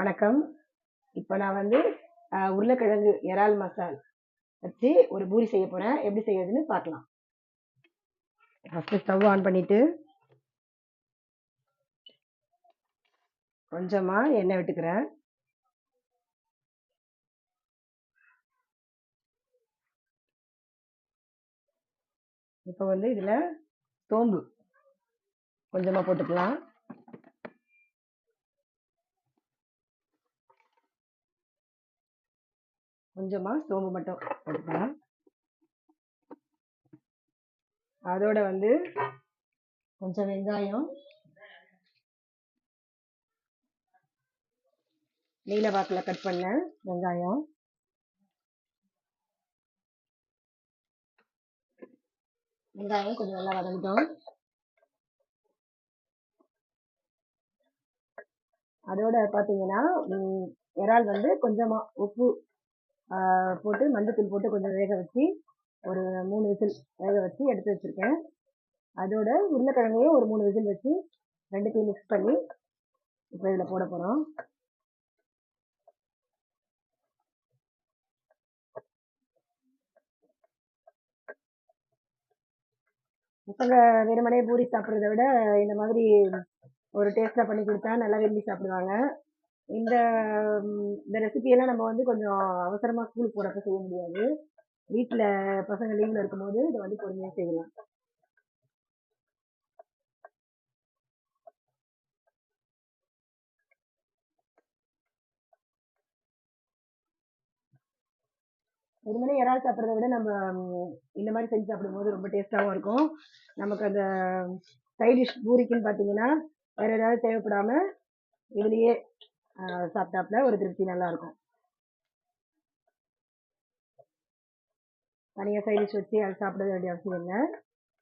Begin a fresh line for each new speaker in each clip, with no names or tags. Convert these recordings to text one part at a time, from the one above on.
வணக்கம். இப்போ நான் வந்து உருளைக்கிழங்கு இறால் மசால் வச்சு ஒரு பூரி செய்ய போகிறேன் எப்படி செய்யறதுன்னு பார்க்கலாம். ஃபஸ்ட்டு ஸ்டவ் ஆன் பண்ணிவிட்டு கொஞ்சமாக எண்ணெய் விட்டுக்கிறேன். இப்போ வந்து இதில் சோம்பு கொஞ்சமாக போட்டுக்கலாம். கொஞ்சமாக சோம்பு மட்டும் போட்டுக்கலாம். அதோட வந்து கொஞ்சம் வெங்காயம் நீல வாக்கில் கட் பண்ண வெங்காயம் வெங்காயம் கொஞ்சம் நல்லா வதங்கிட்டோம். அதோட பார்த்தீங்கன்னா இறால் வந்து கொஞ்சமாக உப்பு போட்டு மஞ்சத்தூள் போட்டு கொஞ்சம் வேக வச்சு ஒரு மூணு விசில் வேக வச்சு எடுத்து வச்சுருக்கேன். அதோட உருளைக்கிழங்கையும் ஒரு மூணு விசில் வச்சு ரெண்டுத்தையும் மிக்ஸ் பண்ணி இப்போ இதில் போட போகிறோம் பசங்க வெறுமனே பூரி சாப்பிட்றத விட இந்த மாதிரி ஒரு டேஸ்ட்டாக பண்ணி கொடுத்தா நல்லா விரும்பி சாப்பிடுவாங்க. இந்த இந்த ரெசிபியெல்லாம் நம்ம வந்து கொஞ்சம் அவசரமாக ஸ்கூலுக்கு போகிறப்ப செய்ய முடியாது. வீட்டில் பசங்க லீவில் இருக்கும்போது இதை வந்து பொறுமையாக செய்யலாம். வெறுமனே இறால் சாப்பிட்றத விட நம்ம இந்த மாதிரி செஞ்சு சாப்பிடும்போது ரொம்ப டேஸ்ட்டாகவும் இருக்கும். நமக்கு அந்த சைட் டிஷ் பூரிக்குன்னு பார்த்தீங்கன்னா வேற ஏதாவது தேவைப்படாம இதுலேயே சாப்பிட்டாப்புல ஒரு திருப்தி நல்லா இருக்கும் தனியாக சைட் டிஷ் வச்சு அது சாப்பிட வேண்டிய அவசியம் இல்லை.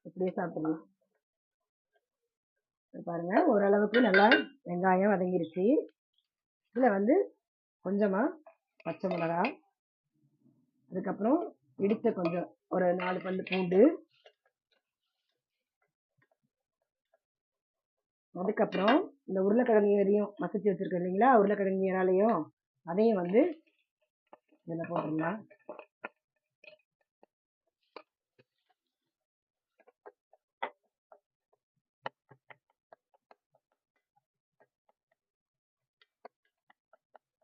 இப்படியே சாப்பிடலாம் பாருங்கள் பாருங்க ஓரளவுக்கு நல்லா வெங்காயம் வதங்கிருச்சு. இதில் வந்து கொஞ்சமாக பச்சை மிளகா. அதுக்கப்புறம் இடித்த கொஞ்சம் ஒரு நாலு பல்லு பூண்டு. அதுக்கப்புறம் இந்த உருளைக்கிழங்கு இதையும் மசிச்சு வச்சிருக்கேன் இல்லைங்களா? உருளைக்கிழங்கு இறாலையும் அதையும் வந்து இதில் போட்டுடலாம்.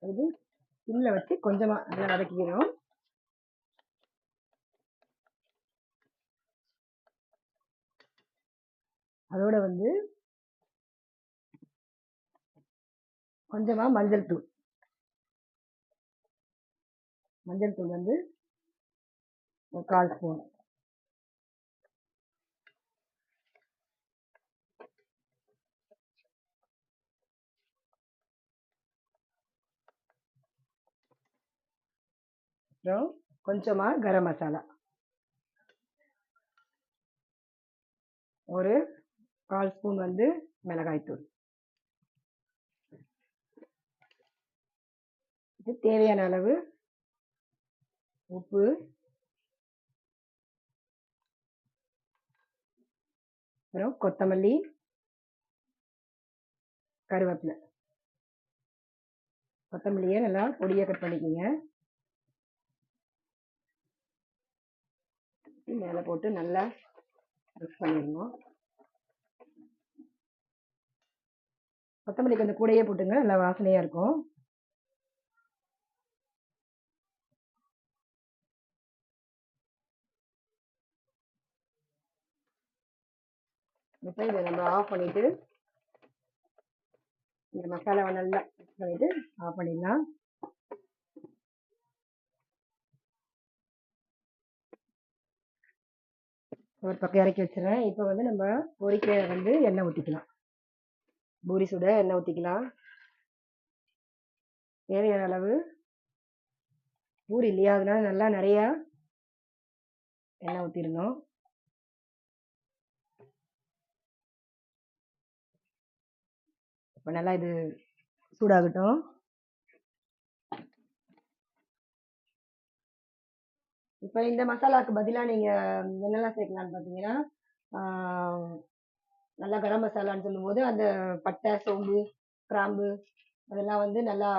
இது சிம்ல வச்சு கொஞ்சமாக நல்லா வதக்கிக்கணும் அதோட வந்து கொஞ்சமாக மஞ்சள் தூள். மஞ்சள் தூள் வந்து ஒரு கால் ஸ்பூன். அப்புறம் கொஞ்சமா கரம் மசாலா. ஒரு கால் ஸ்பூன் வந்து மிளகாய்த்தூள். இது தேவையான அளவு உப்பு. அப்புறம் கொத்தமல்லி. கருவேப்பிலை. கொத்தமல்லியை நல்லா பொடியாக கட் பண்ணிக்கோங்க. மேலே போட்டு நல்லா மிக்ஸ் பண்ணிடணும். கொத்தமல்லி கொஞ்சம் கூடையே போட்டுங்க. நல்லா வாசனையாக இருக்கும். இப்போ இதை நம்ம ஆஃப் பண்ணிவிட்டு இந்த மசாலாவை நல்லா மிக்ஸ் ஆஃப் பண்ணிடலாம். ஒரு பக்கம் இறக்கி வச்சுறேன் இப்போ வந்து நம்ம பொரிக்க வந்து எண்ணெய் ஊற்றிக்கலாம் பூரி சுட எண்ணெய் ஊற்றிக்கலாம் தேவையான அளவு பூரி இல்லையா? அதனால நல்லா நிறையா எண்ணெய் ஊற்றிடணும் இப்போ நல்லா இது சூடாகட்டும். இப்போ இந்த மசாலாவுக்கு பதிலாக நீங்கள் என்னெல்லாம் சேர்க்கலாம்னு பார்த்தீங்கன்னா நல்லா கரம் மசாலான்னு சொல்லும்போது அந்த பட்டை சோம்பு கிராம்பு அதெல்லாம் வந்து நல்லா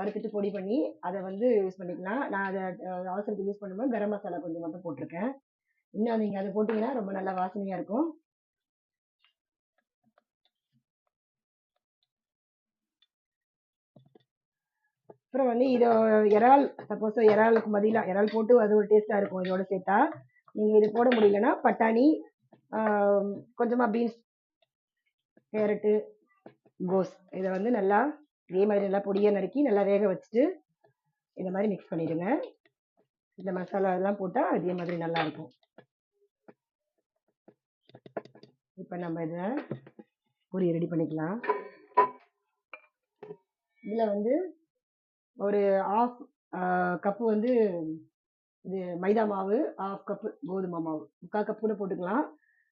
வறுத்துட்டு பொடி பண்ணி அதை வந்து யூஸ் பண்ணிக்கலாம். நான் அதை அவசரத்துக்கு யூஸ் பண்ணும்போது கரம் மசாலா கொஞ்சம் மட்டும் போட்டிருக்கேன். இன்னும் நீங்கள் அதை போட்டிங்கன்னா ரொம்ப நல்லா வாசனையாக இருக்கும். அப்புறம் வந்து இதை இறால் சப்போஸ் இறாலுக்கு பதிலாக இறால் போட்டு அது ஒரு டேஸ்ட்டாக இருக்கும் இதோட சேர்த்தா. நீங்கள் இது போட முடியலன்னா பட்டாணி கொஞ்சமாக பீன்ஸ் கேரட்டு கோஸ் இதை வந்து நல்லா இதே மாதிரி நல்லா பொடியாக நறுக்கி நல்லா வேக வச்சுட்டு இந்த மாதிரி மிக்ஸ் பண்ணிடுங்க. இந்த மசாலா எல்லாம் போட்டால் அதே மாதிரி நல்லா இருக்கும். இப்போ நம்ம இதை பொரி ரெடி பண்ணிக்கலாம். இதில் வந்து ஒரு ஆஃப் கப்பு வந்து இது மைதா மாவு ஆஃப் கப்பு கோதுமை மாவு. முக்கால் கப் கூட போட்டுக்கலாம்.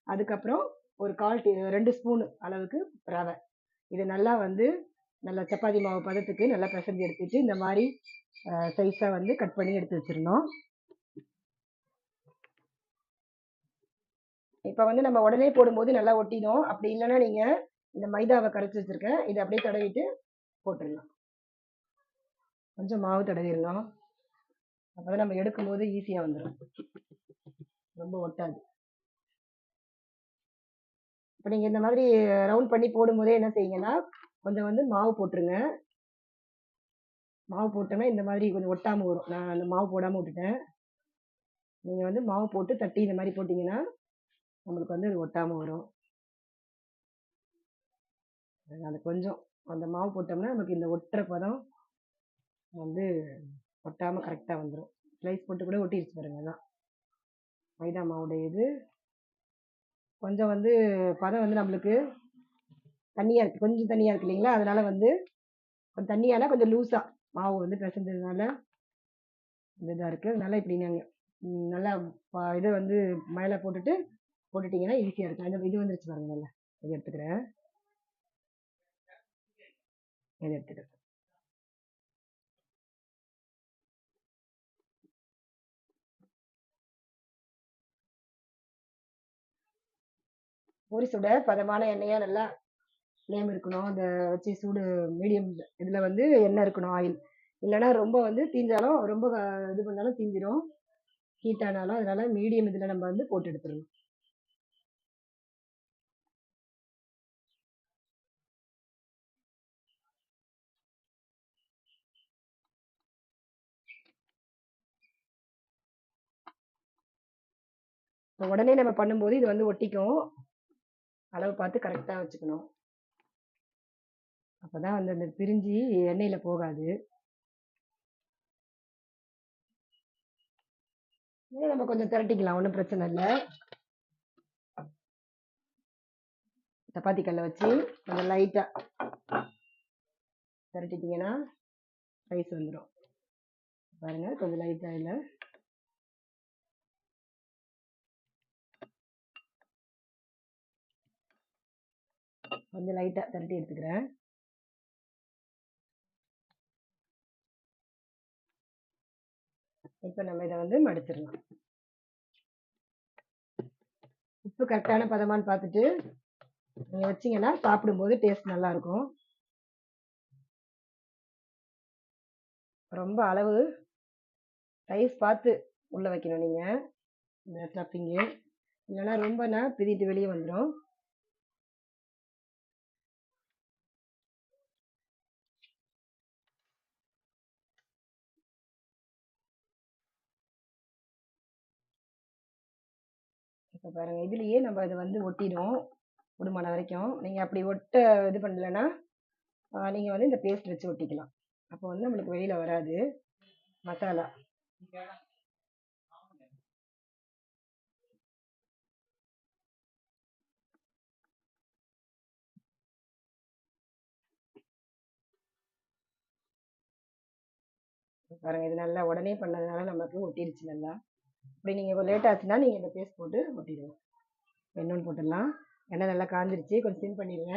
அதுக்கப்புறம் ஒரு கால் டீ ரெண்டு ஸ்பூன் அளவுக்கு ரவை. இது நல்லா வந்து நல்லா சப்பாத்தி மாவு பதத்துக்கு நல்லா பிசைஞ்சு எடுத்துட்டு இந்த மாதிரி சைஸாக வந்து கட் பண்ணி எடுத்து வச்சிருந்தோம் இப்போ வந்து நம்ம உடனே போடும்போது நல்லா ஒட்டிடும். அப்படி இல்லைன்னா நீங்கள் இந்த மைதாவை கரைச்சி வச்சிருக்கேன் இதை அப்படியே தடவிட்டு போட்டுடலாம். கொஞ்சம் மாவு தடவிடணும் அப்போ நம்ம எடுக்கும்போது ஈஸியாக வந்துடும் ரொம்ப ஒட்டாது. இப்போ நீங்கள் இந்த மாதிரி ரவுண்ட் பண்ணி போடும்போதே என்ன செய்யுங்கன்னா கொஞ்சம் வந்து மாவு போட்டுருங்க. மாவு போட்டோன்னா இந்த மாதிரி கொஞ்சம் ஒட்டாமல் வரும். நான் அந்த மாவு போடாமல் விட்டுட்டேன். நீங்கள் வந்து மாவு போட்டு தட்டி இந்த மாதிரி போட்டிங்கன்னா நம்மளுக்கு வந்து அது ஒட்டாமல் வரும். அது கொஞ்சம் அந்த மாவு போட்டோம்னா நமக்கு இந்த ஒட்டுற பதம் வந்து ஒட்டாமல் கரெக்டாக வந்துடும் ஸ்லைஸ் போட்டு கூட ஒட்டிடுச்சு பாருங்க அதான். மைதா மாவுடைய இது. கொஞ்சம் வந்து பதம் வந்து நம்மளுக்கு தண்ணியாக இருக்குது கொஞ்சம் தண்ணியாக இருக்கு இல்லைங்களா? அதனால் வந்து கொஞ்சம் தண்ணியால் கொஞ்சம் லூஸாக மாவு வந்து பிசைஞ்சதுனால இந்த இதாக இருக்குது அதனால் இப்படி நாங்கள் நல்லா ப- இதை வந்து மேலே போட்டுட்டு போட்டுட்டிங்கன்னா ஈஸியாக இருக்கும். அந்த இது வந்துருச்சு பாருங்க நல்லா. இதை எடுத்துக்கிறேன். இதை எடுத்துக்கிறேன். பொரி சுட பதமான எண்ணெயாக நல்லா ஃப்ளேம் இருக்கணும். அந்த வச்சு சூடு மீடியம் இதில் வந்து எண்ணெய் இருக்கணும் ஆயில் இல்லைன்னா ரொம்ப வந்து தீஞ்சாலும் ரொம்ப இது பண்ணாலும் தீஞ்சிரும். ஹீட் ஆனாலும் அதனால மீடியம் இதில் நம்ம வந்து போட்டு எடுத்துடணும். உடனே நம்ம பண்ணும்போது இது வந்து ஒட்டிக்கும். அளவு பார்த்து கரெக்டாக வச்சுக்கணும். அப்போ தான் வந்து அந்த பிரிஞ்சு எண்ணெயில் போகாது. இன்னும் நம்ம கொஞ்சம் திரட்டிக்கலாம் ஒன்றும் பிரச்சனை இல்லை. சப்பாத்தி கல்லை வச்சு கொஞ்சம் லைட்டாக திரட்டிட்டிங்கன்னா ரைஸ் வந்துடும் பாருங்கள் கொஞ்சம் லைட்டாக இல்லை கொஞ்சம் லைட்டாக திரட்டி எடுத்துக்கிறேன். இப்போ நம்ம இதை வந்து மடிச்சிடலாம். உப்பு கரெக்டான பதமான்னு பார்த்துட்டு நீங்கள் வச்சிங்கன்னா சாப்பிடும்போது டேஸ்ட் நல்லா இருக்கும் ரொம்ப அளவு சைஸ் பார்த்து உள்ளே வைக்கணும் நீங்கள் இந்த ஸ்டஃபிங்கு இல்லைன்னா ரொம்பனா பிதிட்டு வெளியே வந்துடும் இப்போ பாருங்கள் இதுலேயே நம்ம இதை வந்து ஒட்டிடும் உடுமான வரைக்கும். நீங்கள் அப்படி ஒட்ட இது பண்ணலைன்னா நீங்கள் வந்து இந்த பேஸ்ட் வச்சு ஒட்டிக்கலாம். அப்போ வந்து நம்மளுக்கு வெளியில் வராது. மசாலா. பாருங்க இது நல்லா உடனே பண்ணதுனால நமக்கு ஒட்டிருச்சு நல்லா. இப்படி நீங்கள் இப்போ லேட் ஆச்சுன்னா நீங்கள் இந்த பேஸ்ட் போட்டு ஒட்டிடுங்க. இன்னொன்று போட்டுடலாம். எண்ணெய் நல்லா காஞ்சிருச்சு. கொஞ்சம் சிம் பண்ணிடுங்க.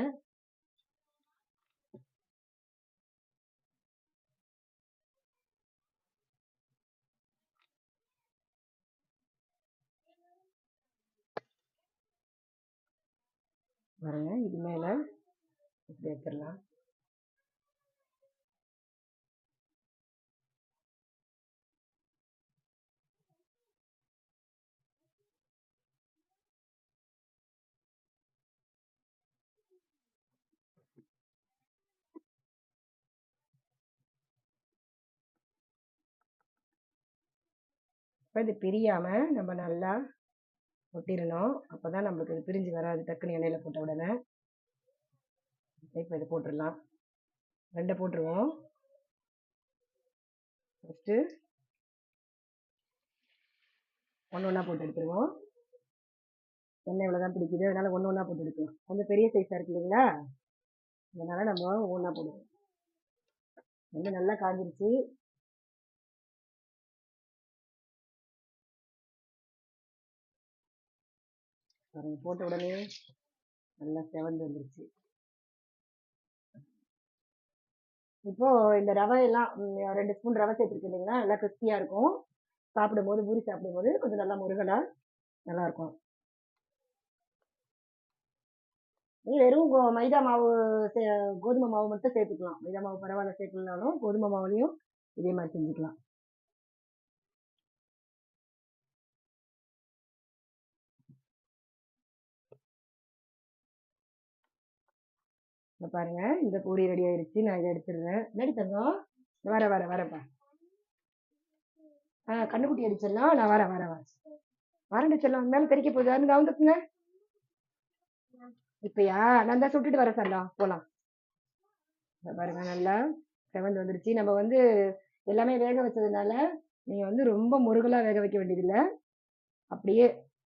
பாருங்க இது மேலே இப்படி எடுத்துடலாம். இப்போ இது பிரியாமல் நம்ம நல்லா ஒட்டிடணும் அப்போ தான் நம்மளுக்கு இது பிரிஞ்சு வராது. டக்குன்னு எண்ணெயில் போட்ட உடனே. இப்போ இது போட்டுடலாம். ரெண்டை போட்டுருவோம். ஃபஸ்ட்டு ஒன்று ஒன்றா போட்டு எடுத்துருவோம். எண்ணெய் இவ்வளோ தான் பிடிக்குது. அதனால் ஒன்று ஒன்றா போட்டு எடுக்கலாம். கொஞ்சம் பெரிய சைஸாக இருக்கு இல்லைங்களா? அதனால் நம்ம ஒன்றா போடுவோம். எண்ணெய் நல்லா காஞ்சிருச்சு. பாருங்க போட்ட உடனே நல்லா செவந்து வந்துருச்சு. இப்போ இந்த ரவை எல்லாம் ரெண்டு ஸ்பூன் ரவை சேர்த்துருக்கு இல்லைங்களா? நல்லா கிறிஸ்பியாக இருக்கும். சாப்பிடும்போது பூரி சாப்பிடும்போது கொஞ்சம் நல்லா முருகலா நல்லா இருக்கும். நீ வெறும் கோ- மைதா மாவு சே- கோதுமை மாவு மட்டும் சேர்த்துக்கலாம். மைதா மாவு பரவாயில்ல சேர்க்கலனாலும் கோதுமை மாவுலையும் இதே மாதிரி செஞ்சுக்கலாம். இந்த பாருங்க. இந்த பூரி ரெடி ஆயிருச்சு. நான் இதை எடுத்துடுறேன். நடி தங்கம்? வர வர வரப்பா. ஆ கண்ணுக்குட்டி அடிச்சிடலாம் நான் வரேன் வரேன் வரேன். வரண்டு செல்லம். மேலே தெரிக்க போகுது அது கவுந்துக்குங்க இப்பயா? நான் தான் சுட்டுட்டு வரேன் சரலாம் போகலாம் பாருங்க நல்லா செவந்து வந்துருச்சு. நம்ம வந்து எல்லாமே வேக வச்சதுனால நீங்கள் வந்து ரொம்ப முருகலாக வேக வைக்க வேண்டியதில்லை. அப்படியே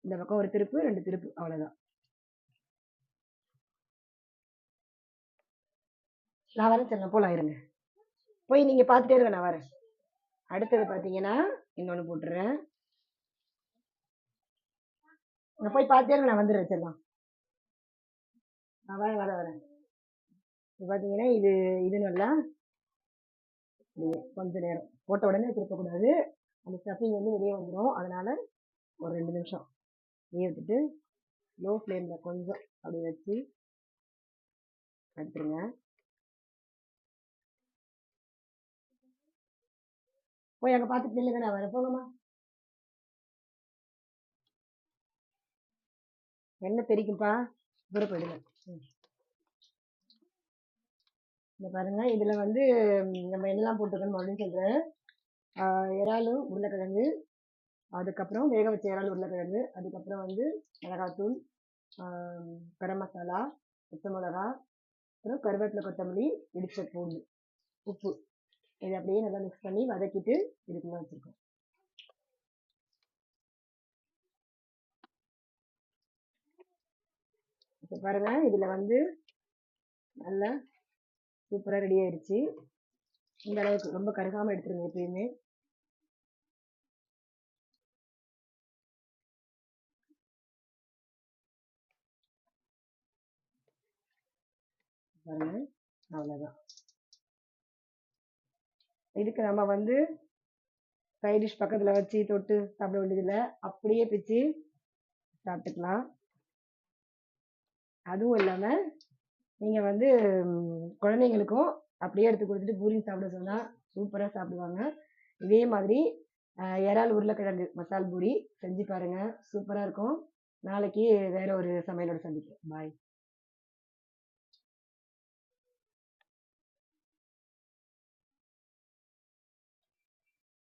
இந்த பக்கம் ஒரு திருப்பு ரெண்டு திருப்பு. அவ்வளோதான் நான் வரேன் செல்லம் போலாம் இருங்க. போய் நீங்க பார்த்துட்டே இருங்க நான் வரேன். அடுத்தது பார்த்தீங்கன்னா இன்னொன்று போட்டுறேன். நான் போய் பார்த்துட்டே இருங்க நான் வந்துடுறேன் செல்லம் நான் வரேன் வரேன் வரேன். இப்போ பார்த்தீங்கன்னா இது இது நல்லா கொஞ்சம் கொஞ்ச நேரம். போட்ட உடனே திருப்பக்கூடாது அந்த ஸ்டஃபிங் வந்து வெளியே வந்துடும் அதனால ஒரு ரெண்டு நிமிஷம். வெளியே விட்டுட்டு லோ ஃப்ளேமில் கொஞ்சம் அப்படி வச்சு எடுத்துருங்க போய் அங்கே பார்த்துட்டு நில்லுங்க நான் வரேன் போங்கம்மா. என்ன தெரிக்கும்பா? தூரம் போயிடுங்க. ம். இந்த பாருங்க இதில் வந்து நம்ம என்னெல்லாம் போட்டுக்கணும் அப்படின்னு சொல்கிறேன் இறாலும் இறாலு உருளைக்கிழங்கு அதுக்கப்புறம் வேக வச்ச இறால் உருளைக்கிழங்கு அதுக்கப்புறம் வந்து மிளகாத்தூள் கரம் மசாலா பச்சை மிளகா அப்புறம் கருவேப்பிலை கொத்தமல்லி இடிச்ச பூண்டு உப்பு. இதை அப்படியே நல்லா மிக்ஸ் பண்ணி வதக்கிட்டு இதுக்குள்ள வச்சிருக்கோம். இப்போ பாருங்க இதில் வந்து நல்லா சூப்பராக ரெடி ஆயிடுச்சு. இந்த அளவுக்கு ரொம்ப கருகாமல் எடுத்துருங்க எப்பயுமே. பாருங்க அவ்வளோதான் இதுக்கு நம்ம வந்து சைட் டிஷ் பக்கத்தில் வச்சு தொட்டு சாப்பிட வேண்டியதில்லை. அப்படியே பிச்சு சாப்பிட்டுக்கலாம். அதுவும் இல்லாமல் நீங்கள் வந்து குழந்தைங்களுக்கும் அப்படியே எடுத்து கொடுத்துட்டு பூரி சாப்பிட சொன்னால் சூப்பராக சாப்பிடுவாங்க. இதே மாதிரி இறால் உருளைக்கிழங்கு மசால் பூரி செஞ்சு பாருங்கள் சூப்பராக இருக்கும். நாளைக்கு வேறு ஒரு சமையலோட சந்திக்கிறேன் பாய்